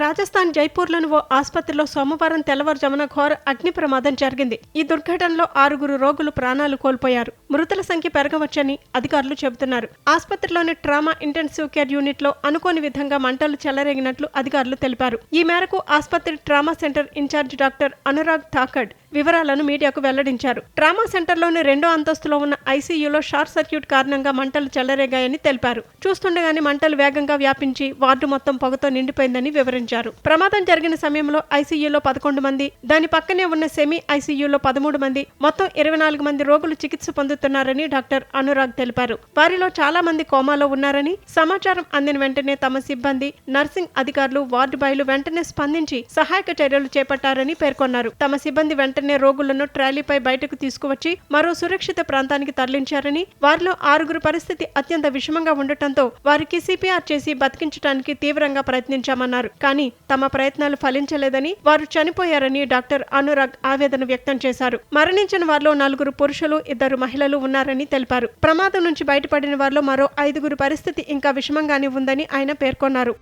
రాజస్థాన్ జైపూర్లోని ఓ ఆసుపత్రిలో సోమవారం తెల్లవారుజామున ఘోర అగ్ని ప్రమాదం జరిగింది. ఈ దుర్ఘటనలో ఆరుగురు రోగులు ప్రాణాలు కోల్పోయారు. మృతుల సంఖ్య పెరగవచ్చని అధికారులు చెబుతున్నారు. ఆసుపత్రిలోని ట్రామా ఇంటెన్సివ్ కేర్ యూనిట్లో అనుకోని విధంగా మంటలు చెలరేగినట్లు అధికారులు తెలిపారు. ఈ మేరకు ఆసుపత్రి trauma centre in-charge doctor Anurag Thakad వివరాలను మీడియాకు వెల్లడించారు. ట్రామా సెంటర్లోని రెండో అంతస్తులో ఉన్న ఐసీయూలో షార్ట్ సర్క్యూట్ కారణంగా మంటలు చెలరేగాయని తెలిపారు. చూస్తుండగానే మంటలు వేగంగా వ్యాపించి వార్డు మొత్తం పొగతో నిండిపోయిందని వివరించారు. ప్రమాదం జరిగిన సమయంలో ఐసీయూలో పదకొండు మంది దాని పక్కనే ఉన్న సెమీ ఐసీయూలో పదమూడు మంది మొత్తం ఇరవై నాలుగు మంది రోగులు చికిత్స పొందుతున్నారని డాక్టర్ అనురాగ్ తెలిపారు. వారిలో చాలా మంది కోమాలో ఉన్నారని సమాచారం అందిన వెంటనే తమ సిబ్బంది నర్సింగ్ అధికారులు వార్డు బాయ్లు వెంటనే స్పందించి సహాయక చర్యలు చేపట్టారని పేర్కొన్నారు. తమ సిబ్బంది వెంటనే రోగులను ట్రాలీపై బయటకు తీసుకువచ్చి మరో సురక్షిత ప్రాంతానికి తరలించారని వారిలో ఆరుగురు పరిస్థితి అత్యంత విషమంగా ఉండటంతో వారికి సిపిఆర్ చేసి బతికించడానికి తీవ్రంగా ప్రయత్నించామన్నారు. కానీ తమ ప్రయత్నాలు ఫలించలేదని వారు చనిపోయారని డాక్టర్ అనురాగ్ ఆవేదన వ్యక్తం చేశారు. మరణించిన వారిలో నలుగురు పురుషులు ఇద్దరు మహిళలు ఉన్నారని తెలిపారు. ప్రమాదం నుంచి బయటపడిన వారిలో మరో ఐదుగురు పరిస్థితి ఇంకా విషమంగానే ఉందని ఆయన పేర్కొన్నారు.